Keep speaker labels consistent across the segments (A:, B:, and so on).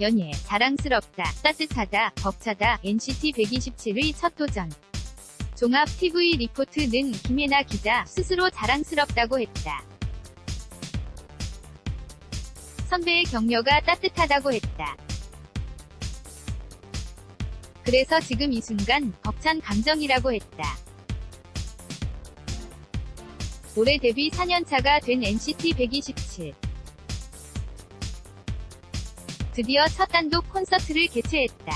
A: 연예, 자랑스럽다, 따뜻하다, 벅차다, NCT 127의 첫 도전. 종합 TV 리포트는 김혜나 기자 스스로 자랑스럽다고 했다. 선배의 격려가 따뜻하다고 했다. 그래서 지금 이 순간 벅찬 감정이라고 했다. 올해 데뷔 4년차가 된 NCT 127. 드디어 첫 단독 콘서트를 개최했다.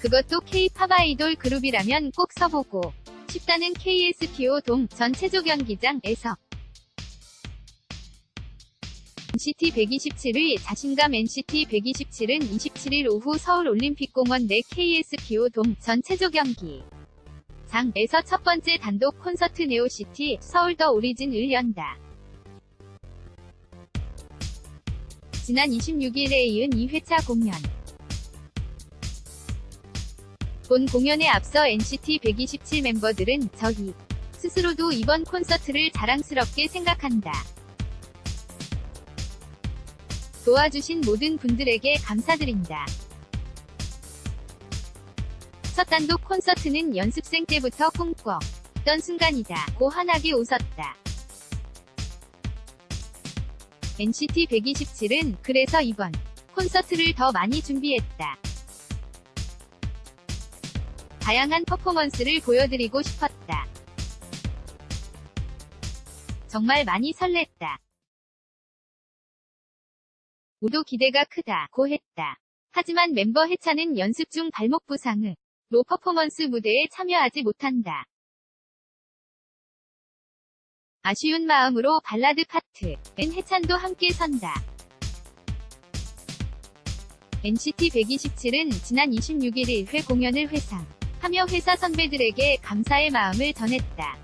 A: 그것도 K-팝 아이돌 그룹이라면 꼭 서보고 싶다는 KSTO 돔 전 체조 경기장에서 NCT 127의 자신감 NCT 127은 27일 오후 서울올림픽공원 내 KSTO 돔 전 체조 경기 장에서 첫 번째 단독 콘서트 네오시티 서울 더 오리진을 연다. 지난 26일에 이은 2회차 공연. 본 공연에 앞서 NCT 127 멤버들은 저희 스스로도 이번 콘서트를 자랑스럽게 생각한다. 도와주신 모든 분들에게 감사드린다. 첫 단독 콘서트는 연습생 때부터 꿈꿔 던 순간이다. 고 환하게 웃었다. NCT 127은 그래서 이번 콘서트를 더 많이 준비했다. 다양한 퍼포먼스를 보여드리고 싶었다. 정말 많이 설렜다. 모두 기대가 크다. 고 했다. 하지만 멤버 해찬은 연습 중 발목 부상으로 퍼포먼스 무대에 참여하지 못한다. 아쉬운 마음으로 발라드 파트, 엔 해찬도 함께 선다. NCT 127은 지난 26일 1회 공연을 회상 하며 회사 선배들에게 감사의 마음을 전했다.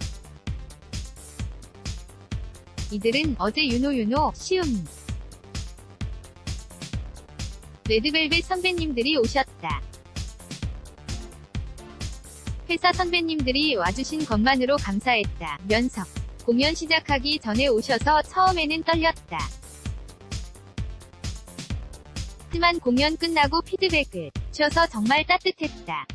A: 이들은 어제 유노유노, 시우미, 레드벨벳 선배님들이 오셨다. 회사 선배님들이 와주신 것만으로 감사했다. 면석. 공연 시작하기 전에 오셔서 처음에는 떨렸다. 하지만 공연 끝나고 피드백을 줘서 정말 따뜻했다.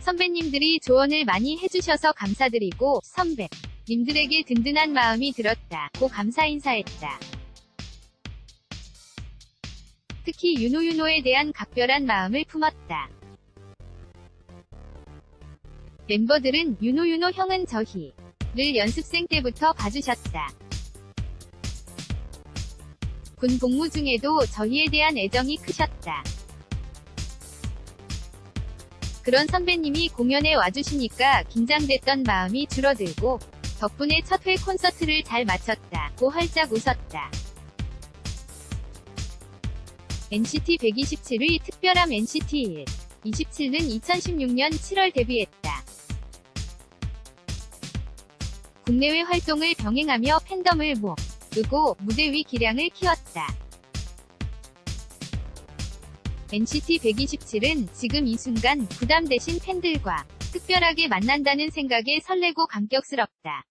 A: 선배님들이 조언을 많이 해주셔서 감사드리고 선배 님들에게 든든한 마음이 들었다. 고 감사 인사했다. 특히 유노유노에 대한 각별한 마음을 품었다. 멤버들은 유노유노 형은 저희를 연습생 때부터 봐주셨다. 군 복무 중에도 저희에 대한 애정이 크셨다. 그런 선배님이 공연에 와주시니까 긴장됐던 마음이 줄어들고 덕분에 첫 회 콘서트를 잘 마쳤다. 고 활짝 웃었다. NCT 127의 특별함 NCT 1. 27는 2016년 7월 데뷔했다. 국내외 활동을 병행하며 팬덤을 모으고 무대 위 기량을 키웠다. NCT 127은 지금 이 순간 부담 대신 팬들과 특별하게 만난다는 생각에 설레고 감격스럽다.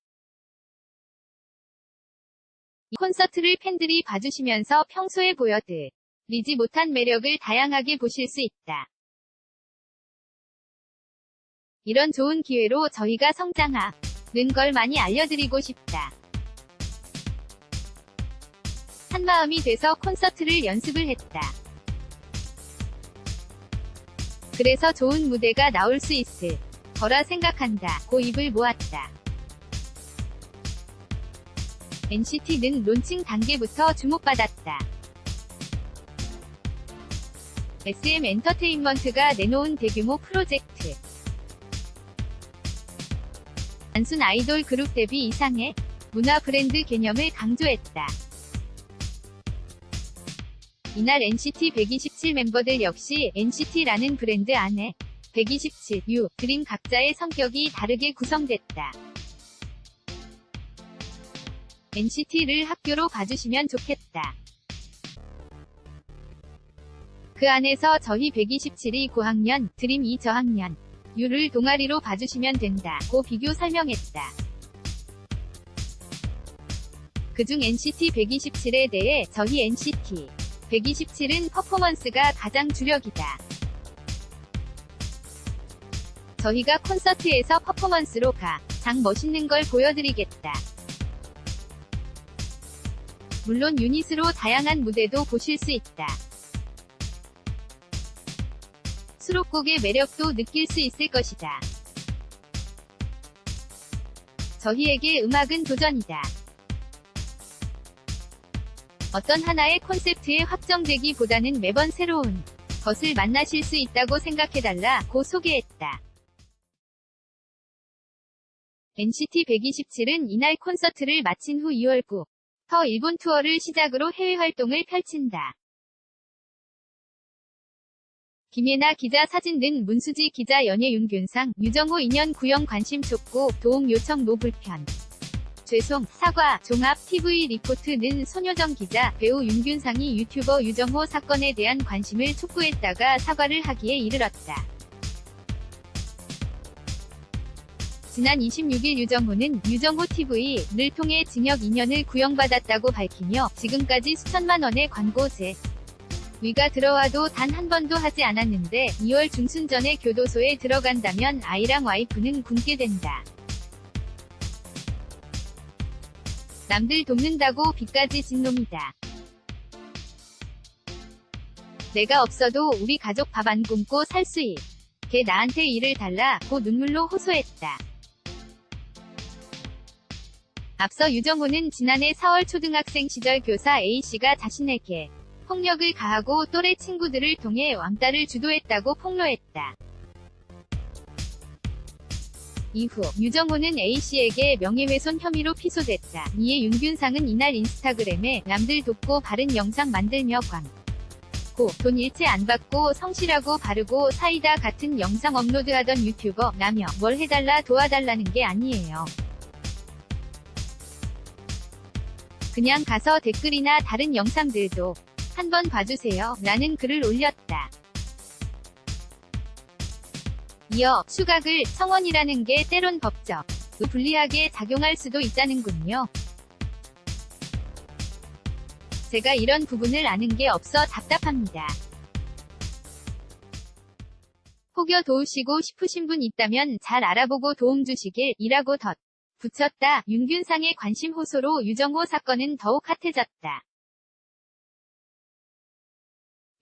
A: 이 콘서트를 팬들이 봐주시면서 평소에 보여드리지 못한 매력을 다양하게 보실 수 있다. 이런 좋은 기회로 저희가 성장하 는걸 많이 알려드리고 싶다. 한 마음이 돼서 콘서트를 연습을 했다. 그래서 좋은 무대가 나올 수 있을 거라 생각한다. 고 입을 모았다. NCT는 론칭 단계부터 주목받았다. SM 엔터테인먼트가 내놓은 대규모 프로젝트. 단순 아이돌 그룹 데뷔 이상의 문화 브랜드 개념을 강조했다. 이날 NCT 127 멤버들 역시 NCT라는 브랜드 안에 127, U, 드림 각자의 성격이 다르게 구성됐다. NCT를 학교로 봐주시면 좋겠다. 그 안에서 저희 127이 9학년, 드림 2 저학년, U를 동아리로 봐주시면 된다. 고 비교 설명했다. 그중 NCT 127에 대해 저희 NCT 127은 퍼포먼스가 가장 주력이다. 저희가 콘서트에서 퍼포먼스로 가 장 멋있는 걸 보여드리겠다. 물론 유닛으로 다양한 무대도 보실 수 있다. 수록곡의 매력도 느낄 수 있을 것이다. 저희에게 음악은 도전이다. 어떤 하나의 콘셉트에 확정되기보다는 매번 새로운 것을 만나실 수 있다고 생각해달라 고 소개했다. NCT 127은 이날 콘서트를 마친 후 2월 9, 터 일본 투어를 시작으로 해외 활동을 펼친다. 김예나 기자 사진 등 문수지 기자 연예 윤균상, 유정호 인연 구형 관심 촉구, 도움 요청 노불편. 죄송, 사과, 종합 TV 리포트는 손효정 기자, 배우 윤균상이 유튜버 유정호 사건에 대한 관심을 촉구했다가 사과를 하기에 이르렀다. 지난 26일 유정호는 유정호 TV를 통해 징역 2년을 구형받았다고 밝히며 지금까지 수천만 원의 광고제 위가 들어와도 단 한 번도 하지 않았는데 2월 중순 전에 교도소에 들어간다면 아이랑 와이프는 굶게 된다. 남들 돕는다고 빚까지 진 놈이다. 내가 없어도 우리 가족 밥 안 굶고 살 수 있. 걔 나한테 일을 달라 고 눈물로 호소했다. 앞서 유정호는 지난해 4월 초등학생 시절 교사 A씨가 자신에게 폭력을 가하고 또래 친구들을 통해 왕따를 주도했다고 폭로했다. 이후 유정호는 A씨에게 명예훼손 혐의로 피소됐다. 이에 윤균상은 이날 인스타그램에 남들 돕고 바른 영상 만들며 광. 고, 돈 일체 안 받고 성실하고 바르고 사이다 같은 영상 업로드하던 유튜버 라며 뭘 해달라 도와달라는 게 아니에요. 그냥 가서 댓글이나 다른 영상들도 한번 봐주세요. 라는 글을 올렸다. 이어 수각을 청원이라는 게 때론 법적, 불리하게 작용할 수도 있다는군요. 제가 이런 부분을 아는 게 없어 답답합니다. 혹여 도우시고 싶으신 분 있다면 잘 알아보고 도움 주시길 이라고 덧 붙였다. 윤균상의 관심 호소로 유정호 사건은 더욱 핫해졌다.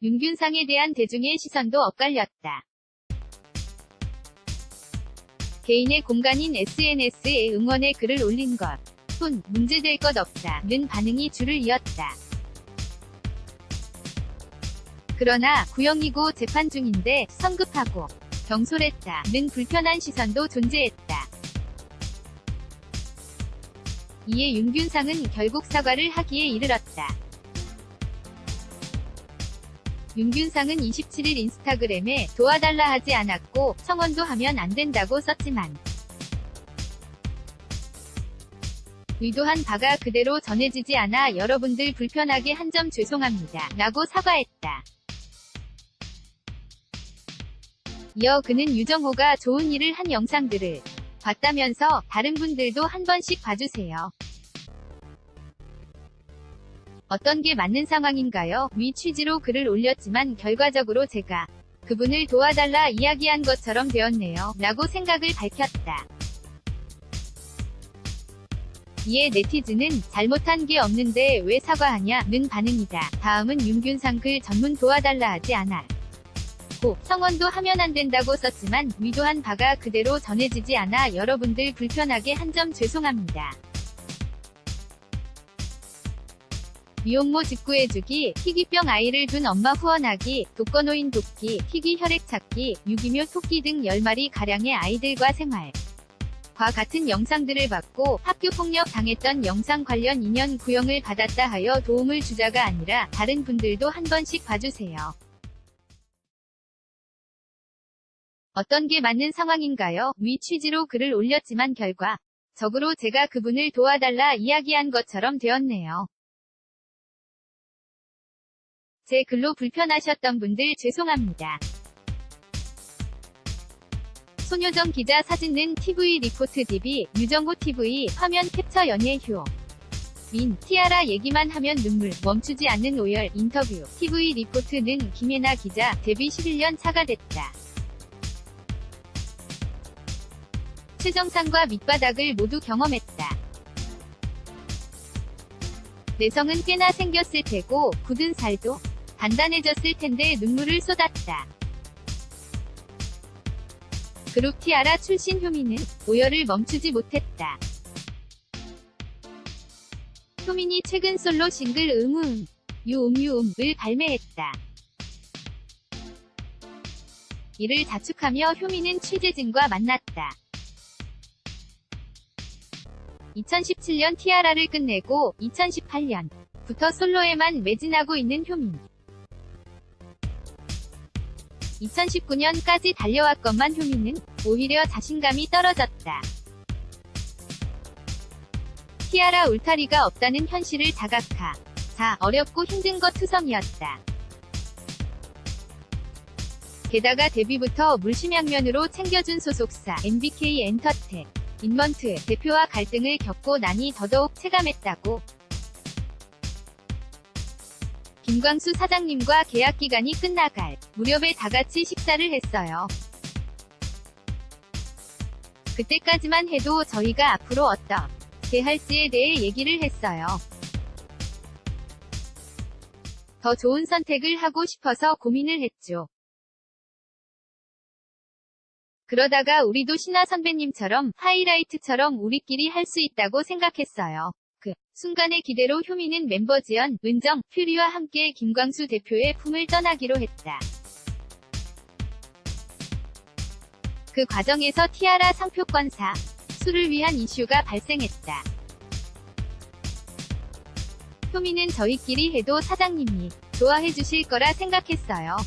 A: 윤균상에 대한 대중의 시선도 엇갈렸다. 개인의 공간인 SNS에 응원의 글을 올린 것. 뿐 문제될 것 없다 는 반응이 줄을 이었다. 그러나 구형이고 재판 중인데 성급하고 경솔했다 는 불편한 시선도 존재했다. 이에 윤균상은 결국 사과를 하기에 이르렀다. 윤균상은 27일 인스타그램에 도와달라 하지 않았고 청원도 하면 안 된다고 썼지만 의도한 바가 그대로 전해지지 않아 여러분들 불편하게 한 점 죄송합니다. 라고 사과했다. 이어 그는 유정호가 좋은 일을 한 영상들을 봤다면서 다른 분들도 한 번씩 봐주세요. 어떤 게 맞는 상황인가요? 위 취지로 글을 올렸지만 결과적으로 제가 그분을 도와달라 이야기한 것처럼 되었네요. 라고 생각을 밝혔다. 이에 네티즌은 잘못한 게 없는데 왜 사과하냐?는 반응이다. 다음은 윤균상 글 전문 도와달라 하지 않아. 고 성원도 하면 안 된다고 썼지만 위도한 바가 그대로 전해지지 않아 여러분들 불편하게 한 점 죄송합니다. 미혼모 직구해주기, 희귀병 아이를 둔 엄마 후원하기, 독거노인 돕기, 희귀 혈액 찾기, 유기묘 토끼 등 10마리 가량의 아이들과 생활. 과 같은 영상들을 받고 학교 폭력 당했던 영상 관련 인연 구형을 받았다 하여 도움을 주자가 아니라 다른 분들도 한 번씩 봐주세요. 어떤 게 맞는 상황인가요? 위 취지로 글을 올렸지만 결과 적으로 제가 그분을 도와달라 이야기한 것처럼 되었네요. 제 글로 불편하셨던 분들 죄송합니다. 손효정 기자 사진은 TV 리포트 DB, 유정호 TV, 화면 캡처 연예휴. 민, 티아라 얘기만 하면 눈물, 멈추지 않는 오열, 인터뷰, TV 리포트는 김혜나 기자, 데뷔 11년 차가 됐다. 최정상과 밑바닥을 모두 경험했다. 내성은 꽤나 생겼을 테고, 굳은 살도 단단해졌을 텐데 눈물을 쏟았다. 그룹 티아라 출신 효민은 오열을 멈추지 못했다. 효민이 최근 솔로 싱글 음음, 유음유음을 발매했다. 이를 자축하며 효민은 취재진과 만났다. 2017년 티아라를 끝내고 2018년부터 솔로에만 매진하고 있는 효민. 2019년까지 달려왔건만 효민은 오히려 자신감이 떨어졌다. 티아라 울타리가 없다는 현실을 자각하. 자, 어렵고 힘든 것 투성이었다. 게다가 데뷔부터 물심양면으로 챙겨준 소속사 MBK 엔터텍, 인먼트 대표와 갈등을 겪고 나니 더더욱 체감했다고. 김광수 사장님과 계약 기간이 끝나갈 무렵에 다같이 식사를 했어요. 그때까지만 해도 저희가 앞으로 어떻게 할지에 대해 얘기를 했어요. 더 좋은 선택을 하고 싶어서 고민을 했죠. 그러다가 우리도 신화 선배님처럼 하이라이트처럼 우리끼리 할 수 있다고 생각했어요. 그 순간의 기대로 효민은 멤버 지연, 은정, 퓨리와 함께 김광수 대표의 품을 떠나기로 했다. 그 과정에서 티아라 상표권사 수를 위한 이슈가 발생했다. 효민은 저희끼리 해도 사장님이 좋아해 주실 거라 생각했어요.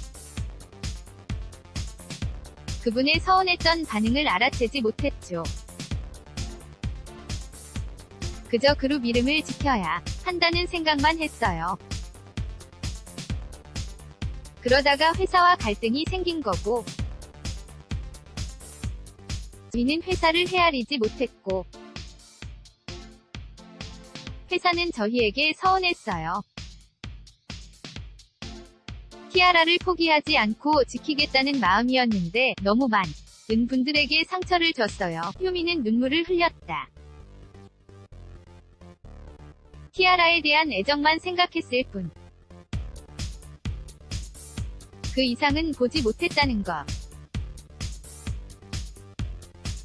A: 그분의 서운했던 반응을 알아채지 못했죠. 그저 그룹 이름을 지켜야 한다는 생각만 했어요. 그러다가 회사와 갈등이 생긴 거고, 저희는 회사를 헤아리지 못했고, 회사는 저희에게 서운했어요. 티아라를 포기하지 않고 지키겠다는 마음이었는데 너무 많은 분들에게 상처를 줬어요. 효미는 눈물을 흘렸다. 티아라에 대한 애정만 생각했을 뿐. 그 이상은 보지 못했다는 것.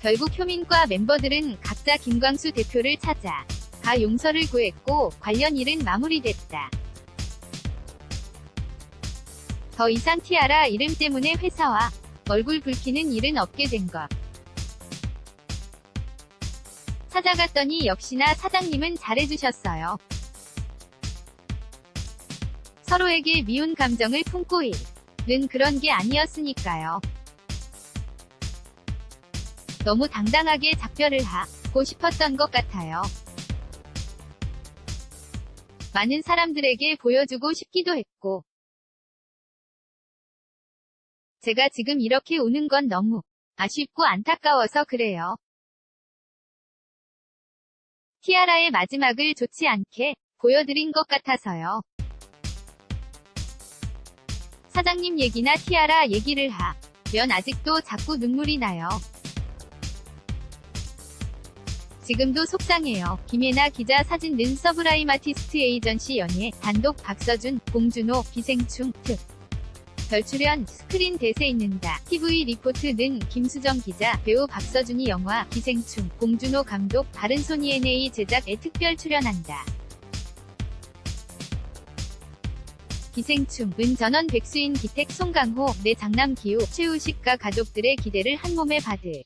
A: 결국 효민과 멤버들은 각자 김광수 대표를 찾아 가 용서를 구했고 관련 일은 마무리됐다. 더 이상 티아라 이름 때문에 회사와 얼굴 붉히는 일은 없게 된 것. 찾아갔더니 역시나 사장님은 잘해주셨어요. 서로에게 미운 감정을 품고 일은 그런 게 아니었으니까요. 너무 당당하게 작별을 하고 싶었던 것 같아요. 많은 사람들에게 보여주고 싶기도 했고, 제가 지금 이렇게 우는 건 너무 아쉽고 안타까워서 그래요. 티아라의 마지막을 좋지 않게 보여드린 것 같아서요. 사장님 얘기나 티아라 얘기를 하 면 아직도 자꾸 눈물이 나요. 지금도 속상해요. 김예나 기자 사진 는 서브라임 아티스트 에이전시 연예 단독 박서준, 봉준호, 기생충 특 별출연 스크린 대세 있는다. TV 리포트는 김수정 기자, 배우 박서준이 영화 기생충, 봉준호 감독, 바른손이 NA 제작에 특별 출연한다. 기생충은 전원 백수인 기택 송강호, 내 장남 기우, 최우식과 가족들의 기대를 한몸에 받을.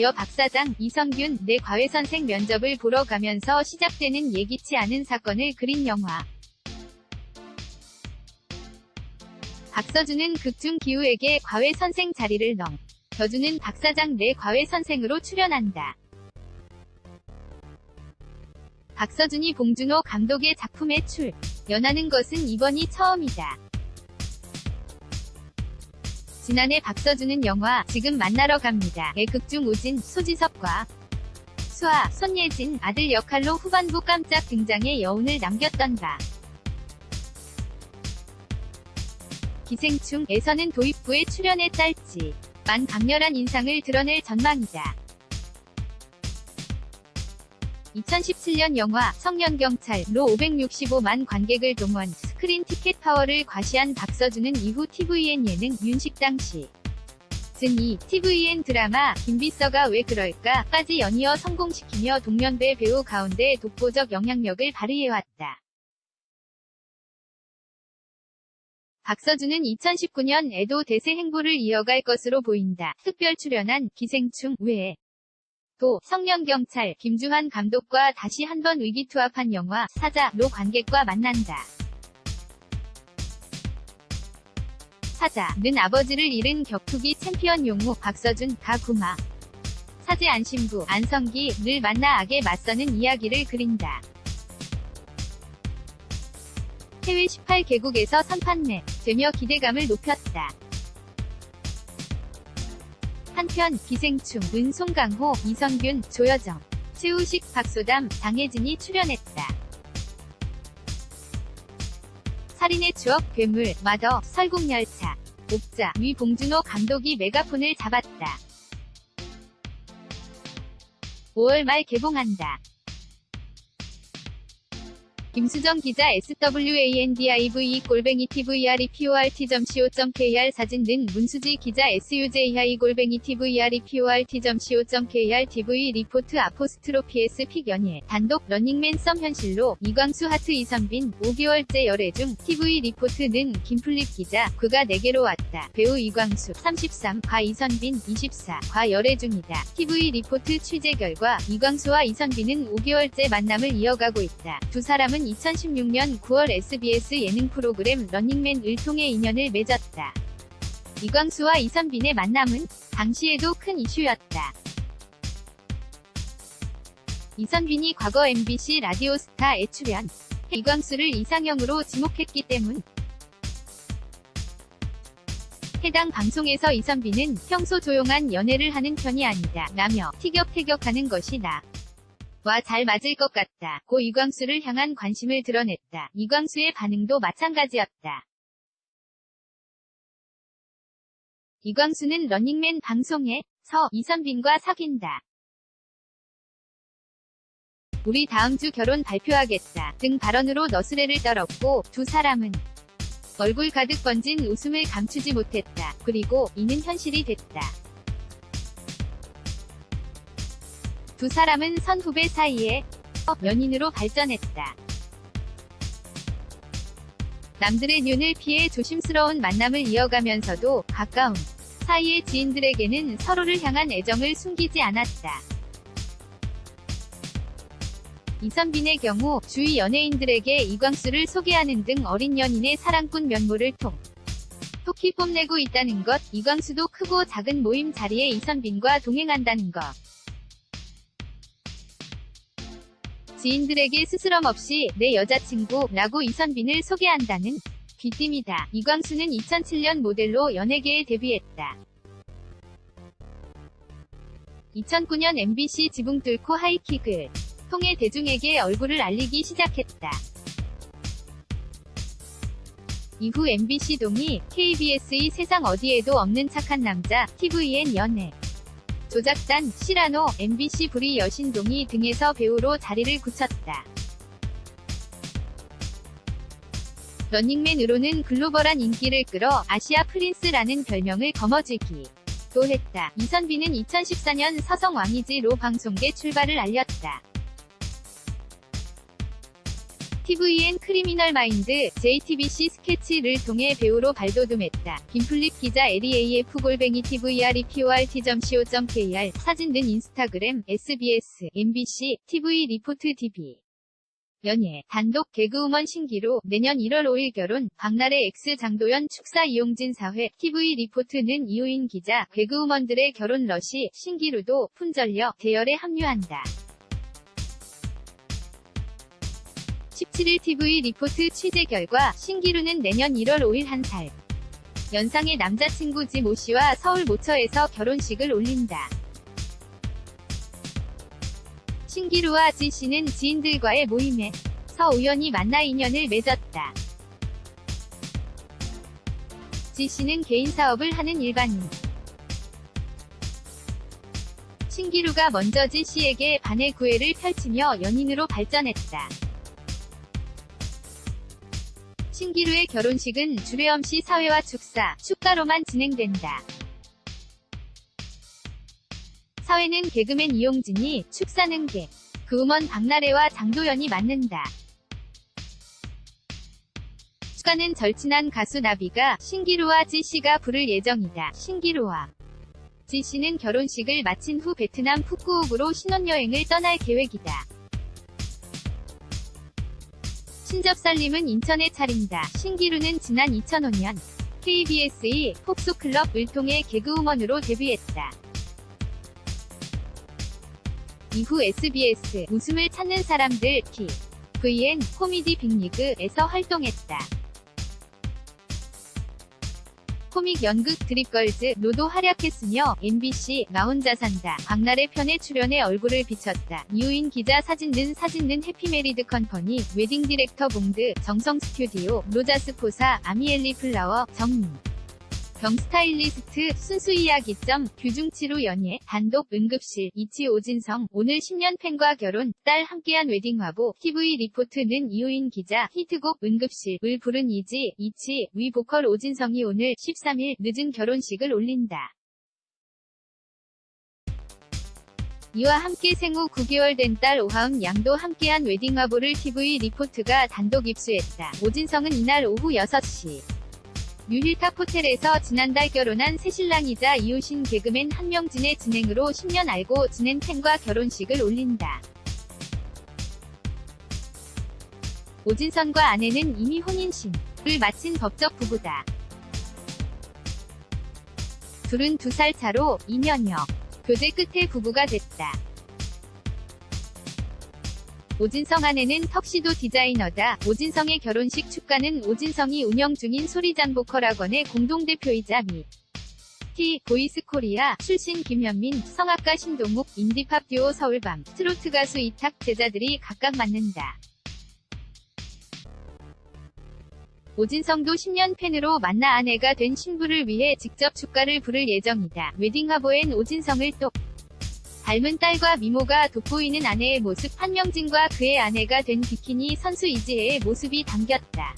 A: 여 박사장, 이성균, 내 과외 선생 면접을 보러 가면서 시작되는 예기치 않은 사건을 그린 영화. 박서준은 극중 기우에게 과외 선생 자리를 넘. 겨주는 박사장 내 과외 선생으로 출연한다. 박서준이 봉준호 감독의 작품에 출. 연하는 것은 이번이 처음이다. 지난해 박서준은 영화 지금 만나러 갑니다. 의 극중 우진, 소지섭과 이광수와 손예진 아들 역할로 후반부 깜짝 등장해 여운을 남겼던가. 기생충에서는 도입부에 출연해 짧지 만 강렬한 인상을 드러낼 전망이다. 2017년 영화 청년경찰로 565만 관객을 동원 스크린 티켓 파워를 과시한 박서준은 이후 TVN 예능 윤식당 씨. 즈니 TVN 드라마 김비서가 왜 그럴까까지 연이어 성공시키며 동년배 배우 가운데 독보적 영향력을 발휘해왔다. 박서준은 2019년 에도 대세 행보를 이어갈 것으로 보인다. 특별 출연한 기생충 외에 또 성년경찰 김주환 감독과 다시 한번 위기투합한 영화 사자로 관객과 만난다. 사자는 아버지를 잃은 격투기 챔피언 용호 박서준 가구마 사제 안신부 안성기를 만나 악에 맞서는 이야기를 그린다. 해외 18개국에서 선판 내 되며 기대감을 높였다. 한편 기생충은 송강호, 이성균, 조여정, 최우식, 박소담, 장혜진이 출연했다. 살인의 추억, 괴물, 마더, 설국열차, 옥자, 위 봉준호 감독이 메가폰을 잡았다. 5월 말 개봉한다. 김수정 기자 SWANDIV 골뱅이 TVRE PORT.co.kr 사진 등 문수지 기자 SUJI 골뱅이 TVRE PORT.co.kr TV 리포트 아포스트로피 S 픽 연예. 단독 런닝맨 썸 현실로 이광수 하트 이선빈 5개월째 열애 중 TV 리포트는 김플립 기자 그가 내게로 왔다. 배우 이광수 33 과 이선빈 24 과 열애 중이다. TV 리포트 취재 결과 이광수와 이선빈은 5개월째 만남을 이어가고 있다. 두 사람은 2016년 9월 SBS 예능 프로그램 런닝맨을 통해 인연을 맺었다. 이광수와 이선빈의 만남은 당시에도 큰 이슈였다. 이선빈이 과거 MBC 라디오 스타에 출연, 이광수를 이상형으로 지목했기 때문. 해당 방송에서 이선빈은 평소 조용한 연애를 하는 편이 아니다. 라며 티격태격하는 것이 나. 와잘 맞을 것 같다. 고 이광수를 향한 관심을 드러냈다. 이광수의 반응도 마찬가지였다. 이광수는 런닝맨 방송에 서 이선빈과 사귄다. 우리 다음 주 결혼 발표하겠다 등 발언으로 너스레를 떨었고 두 사람은 얼굴 가득 번진 웃음을 감추지 못했다. 그리고 이는 현실이 됐다. 두 사람은 선후배 사이에 연인으로 발전했다. 남들의 눈을 피해 조심스러운 만남을 이어가면서도 가까운 사이의 지인들에게는 서로를 향한 애정을 숨기지 않았다. 이선빈의 경우 주위 연예인들에게 이광수를 소개하는 등 어린 연인의 사랑꾼 면모를 통 톡히 뽐내고 있다는 것, 이광수도 크고 작은 모임 자리에 이선빈과 동행한다는 것. 지인들에게 스스럼 없이 내 여자친구 라고 이선빈을 소개한다는 귀띔이다. 이광수는 2007년 모델로 연예계에 데뷔했다. 2009년 MBC 지붕 뚫고 하이킥을 통해 대중에게 얼굴을 알리기 시작했다. 이후 MBC 동이 KBS의 세상 어디에도 없는 착한 남자, TVN 연애, 조작단, 시라노, MBC 불의 여신동이 등에서 배우로 자리를 굳혔다. 런닝맨으로는 글로벌한 인기를 끌어 아시아 프린스라는 별명을 거머쥐기 도 했다. 이선빈은 2014년 서성 왕이지로 방송계 출발을 알렸다. TVN 크리미널 마인드, JTBC 스케치를 통해 배우로 발돋움했다. 김플립 기자 LEAF 골뱅이 TVREPORT.co.kr 사진 등 인스타그램, SBS, MBC, TV 리포트 TV 연예, 단독 개그우먼 신기루, 내년 1월 5일 결혼, 박나래 X 장도연 축사 이용진 사회, TV 리포트는 이우인 기자, 개그우먼들의 결혼 러시, 신기루도 품절려 대열에 합류한다. 17일 TV 리포트 취재 결과 신기루는 내년 1월 5일 한 살 연상의 남자친구 지모 씨와 서울 모처에서 결혼식을 올린다. 신기루와 지 씨는 지인들과의 모임에 서 우연히 만나 인연을 맺었다. 지 씨는 개인 사업을 하는 일반인. 신기루가 먼저 지 씨에게 반의 구애를 펼치며 연인으로 발전했다. 신기루의 결혼식은 주례엄 씨 사회와 축사, 축가로만 진행된다. 사회는 개그맨 이용진이, 축사는 개, 그우먼 박나래와 장도연이 맡는다. 축가는 절친한 가수 나비가 신기루와 지씨가 부를 예정이다. 신기루와 지씨는 결혼식을 마친 후 베트남 푸꾸옥으로 신혼여행을 떠날 계획이다. 신접살림은 인천에 차린다. 신기루는 지난 2005년 KBS의 폭소클럽을 통해 개그우먼으로 데뷔했다. 이후 SBS 웃음을 찾는 사람들 T VN 코미디 빅리그에서 활동했다. 코믹 연극 드립걸즈 로도 활약했으며 MBC 나 혼자 산다 박나래 편에 출연해 얼굴을 비쳤다. 이우인 기자 사진는 사진는 해피메리드 컴퍼니 웨딩 디렉터 봉드 정성 스튜디오 로자스 포사 아미엘리 플라워 정민 경 스타일리스트 순수 이야기점 규중치로 연예 단독 응급실 이치 오진성 오늘 10년 팬과 결혼 딸 함께한 웨딩 화보 TV 리포트는 이호인 기자 히트곡 응급실을 부른 이지 이치 위 보컬 오진성이 오늘 13일 늦은 결혼식을 올린다. 이와 함께 생후 9개월 된 딸 오하은 양도 함께한 웨딩 화보를 TV 리포트가 단독 입수했다. 오진성은 이날 오후 6시 뉴힐탑 호텔에서 지난달 결혼한 새신랑이자 이웃인 개그맨 한명진의 진행으로 10년 알고 지낸 팬과 결혼식을 올린다. 오진선과 아내는 이미 혼인신을 마친 법적 부부다. 둘은 두 살 차로 2년여 교제 끝에 부부가 됐다. 오진성 아내는 턱시도 디자이너다. 오진성의 결혼식 축가는 오진성이 운영 중인 소리장 보컬 학원의 공동대표이자 미 T 보이스 코리아 출신 김현민, 성악가 신동욱, 인디팝 듀오 서울밤, 트로트 가수 이탁 제자들이 각각 맡는다. 오진성도 10년 팬으로 만나 아내가 된 신부를 위해 직접 축가를 부를 예정이다. 웨딩 화보엔 오진성을 또 닮은 딸과 미모가 돋보이는 아내의 모습 한명진과 그의 아내가 된 비키니 선수 이지혜의 모습이 담겼다.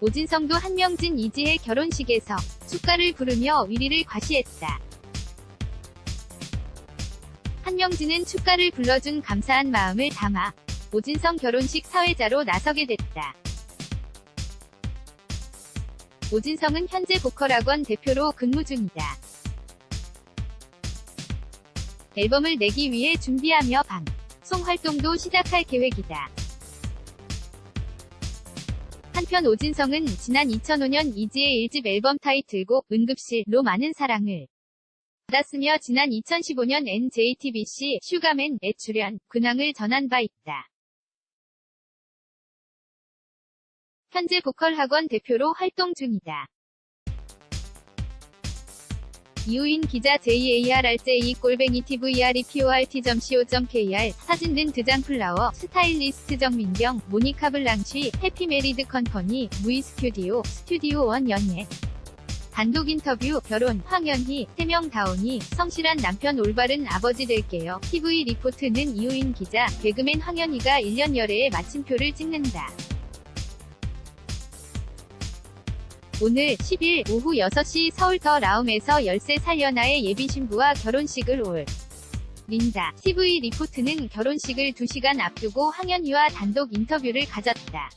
A: 오진성도 한명진 이지혜 결혼식에서 축가를 부르며 위리를 과시했다. 한명진은 축가를 불러준 감사한 마음을 담아 오진성 결혼식 사회자로 나서게 됐다. 오진성은 현재 보컬학원 대표로 근무 중이다. 앨범을 내기 위해 준비하며 방송 활동도 시작할 계획이다. 한편 오진성은 지난 2005년 이지의 1집 앨범 타이틀곡 응급실로 많은 사랑을 받았으며 지난 2015년 NJTBC 슈가맨에 출연, 근황을 전한 바 있다. 현재 보컬 학원 대표로 활동 중이다. 이우인 기자 JARRJ 꼴뱅이 TVREPORT.co.kr 사진 는 드장 플라워 스타일리스트 정민경 모니카 블랑쉬 해피메리드 컨퍼니 무이 스튜디오 스튜디오 원 연예 단독 인터뷰 결혼 황현희 태명 다온이 성실한 남편 올바른 아버지 될게요. TV 리포트는 이우인 기자 개그맨 황현희가 1년 열애에 마침표를 찍는다. 오늘 10일 오후 6시 서울 더 라움에서 13 살 연하의 예비신부와 결혼식을 올 린다. TV 리포트는 결혼식을 2시간 앞두고 황현희와 단독 인터뷰를 가졌다.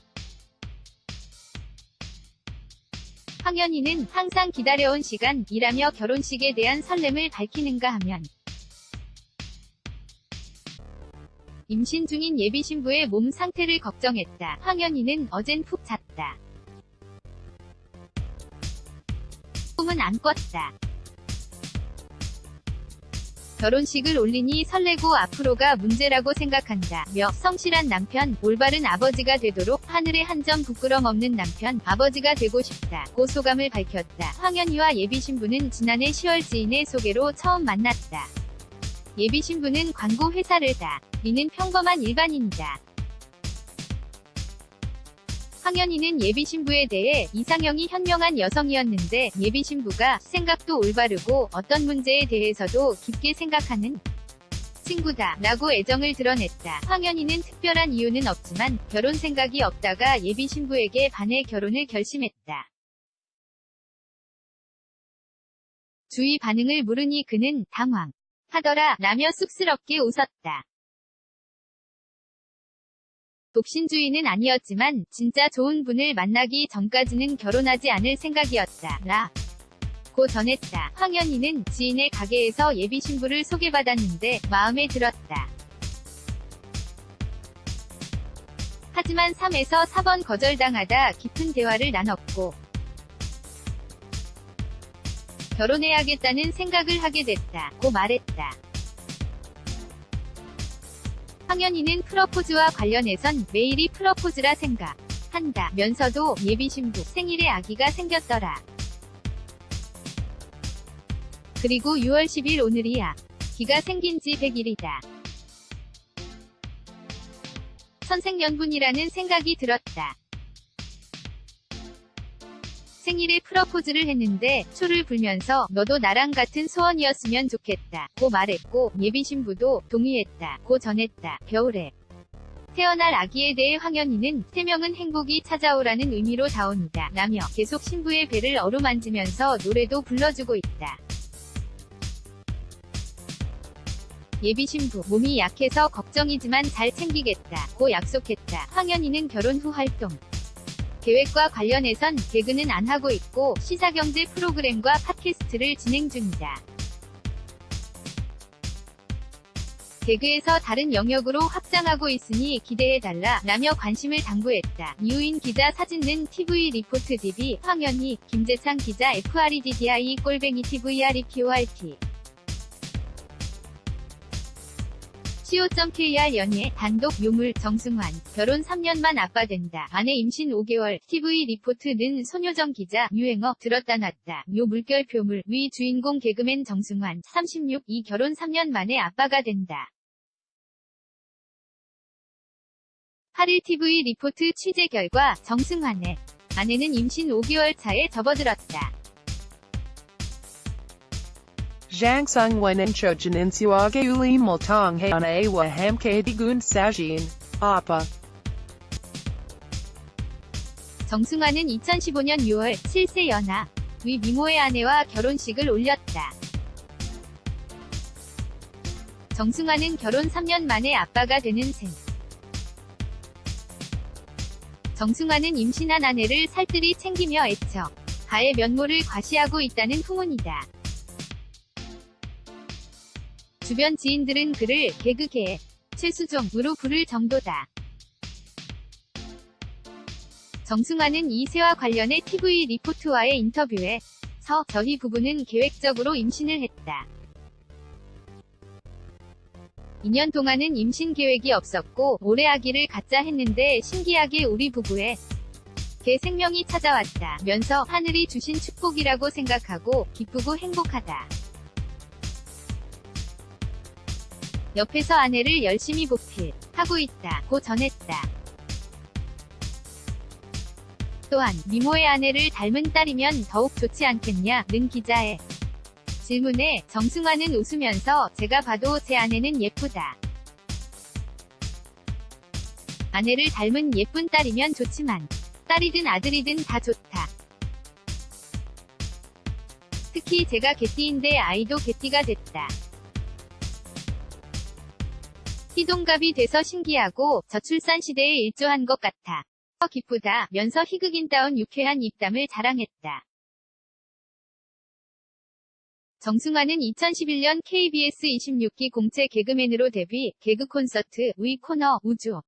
A: 황현희는 항상 기다려온 시간이라며 결혼식에 대한 설렘을 밝히는가 하면 임신 중인 예비신부의 몸 상태를 걱정했다. 황현희는 어젠 푹 잤다. 꿈은 안 꿨다. 결혼식을 올리니 설레고 앞으로가 문제라고 생각한다. 며 성실한 남편, 올바른 아버지가 되도록 하늘에 한 점 부끄럼 없는 남편, 아버지가 되고 싶다. 고 소감을 밝혔다. 황현희와 예비 신부는 지난해 10월 지인의 소개로 처음 만났다. 예비 신부는 광고 회사를 다. 리는 평범한 일반인이다. 황현희는 예비 신부에 대해 이상형이 현명한 여성이었는데 예비 신부가 생각도 올바르고 어떤 문제에 대해서도 깊게 생각하는 친구다 라고 애정을 드러냈다. 황현희는 특별한 이유는 없지만 결혼 생각이 없다가 예비 신부에게 반해 결혼을 결심했다. 주위 반응을 물으니 그는 당황. 하더라 라며 쑥스럽게 웃었다. 독신주의는 아니었지만 진짜 좋은 분을 만나기 전까지는 결혼하지 않을 생각이었다. 라. 고 전했다. 황현희는 지인의 가게에서 예비 신부를 소개받았는데 마음에 들었다. 하지만 3에서 4번 거절당하다 깊은 대화를 나눴고 결혼해야겠다는 생각을 하게 됐다. 고 말했다. 황현희는 프러포즈와 관련해선 매일이 프러포즈라 생각한다 면서도 예비 신부 생일에 아기가 생겼더라. 그리고 6월 10일 오늘이야. 기가 생긴 지 100일이다. 선생연분이라는 생각이 들었다. 생일에 프러포즈를 했는데 초를 불면서 너도 나랑 같은 소원이었으면 좋겠다. 고 말했고 예비 신부도 동의했다. 고 전했다. 겨울에. 태어날 아기에 대해 황현희는 태명은 행복이 찾아오라는 의미로 다온이다. 라며 계속 신부의 배를 어루만지면서 노래도 불러주고 있다. 예비 신부 몸이 약해서 걱정이지만 잘 챙기겠다. 고 약속했다. 황현희는 결혼 후 활동 계획과 관련해선 개그는 안 하고 있고 시사경제 프로그램과 팟캐스트를 진행 중이다. 개그에서 다른 영역으로 확장하고 있으니 기대해달라 라며 관심을 당부했다. 이우인 기자 사진는 TV 리포트 DB 황현희, 김재창 기자 FREDDI 꼴뱅이 TVREPORT co.kr 연예, 단독, 요물, 정승환, 결혼 3년 만 아빠 된다. 아내 임신 5개월, TV 리포트는 손효정 기자, 유행어, 들었다 놨다. 요 물결 표물, 위 주인공 개그맨 정승환, 36, 이 결혼 3년 만에 아빠가 된다. 8일 TV 리포트 취재 결과, 정승환의 아내는 임신 5개월 차에 접어들었다.
B: Zhang Sung Wen and Chojanin Suage Uli Multong Hana Awa Hamke Digun Sajin, Appa.
A: 정승환은 2015년 6월 7세 연하 위 미모의 아내와 결혼식을 올렸다. 정승환은 결혼 3년 만에 아빠가 되는 셈. 정승환은 임신한 아내를 살뜰히 챙기며 애처 가의 면모를 과시하고 있다는 후문이다. 주변 지인들은 그를 개그계 최수종으로 부를 정도다. 정승환은 이세와 관련해 TV 리포트와의 인터뷰에 서 저희 부부는 계획적으로 임신을 했다. 2년 동안은 임신 계획이 없었고 올해 아기를 갖자 했는데 신기하게 우리 부부에 개 생명이 찾아왔다 면서 하늘이 주신 축복이라고 생각하고 기쁘고 행복하다. 옆에서 아내를 열심히 보필 하고 있다 고 전했다. 또한 미모의 아내를 닮은 딸이면 더욱 좋지 않겠냐 는 기자의 질문에 정승환은 웃으면서 제가 봐도 제 아내는 예쁘다. 아내를 닮은 예쁜 딸이면 좋지만 딸이든 아들이든 다 좋다. 특히 제가 개띠인데 아이도 개띠가 됐다. 희동갑이 돼서 신기하고 저출산 시대에 일조한 것 같아. 더 기쁘다 면서 희극인다운 유쾌한 입담을 자랑했다. 정승환은 2011년 KBS 26기 공채 개그맨으로 데뷔, 개그 콘서트, 위 코너, 우주,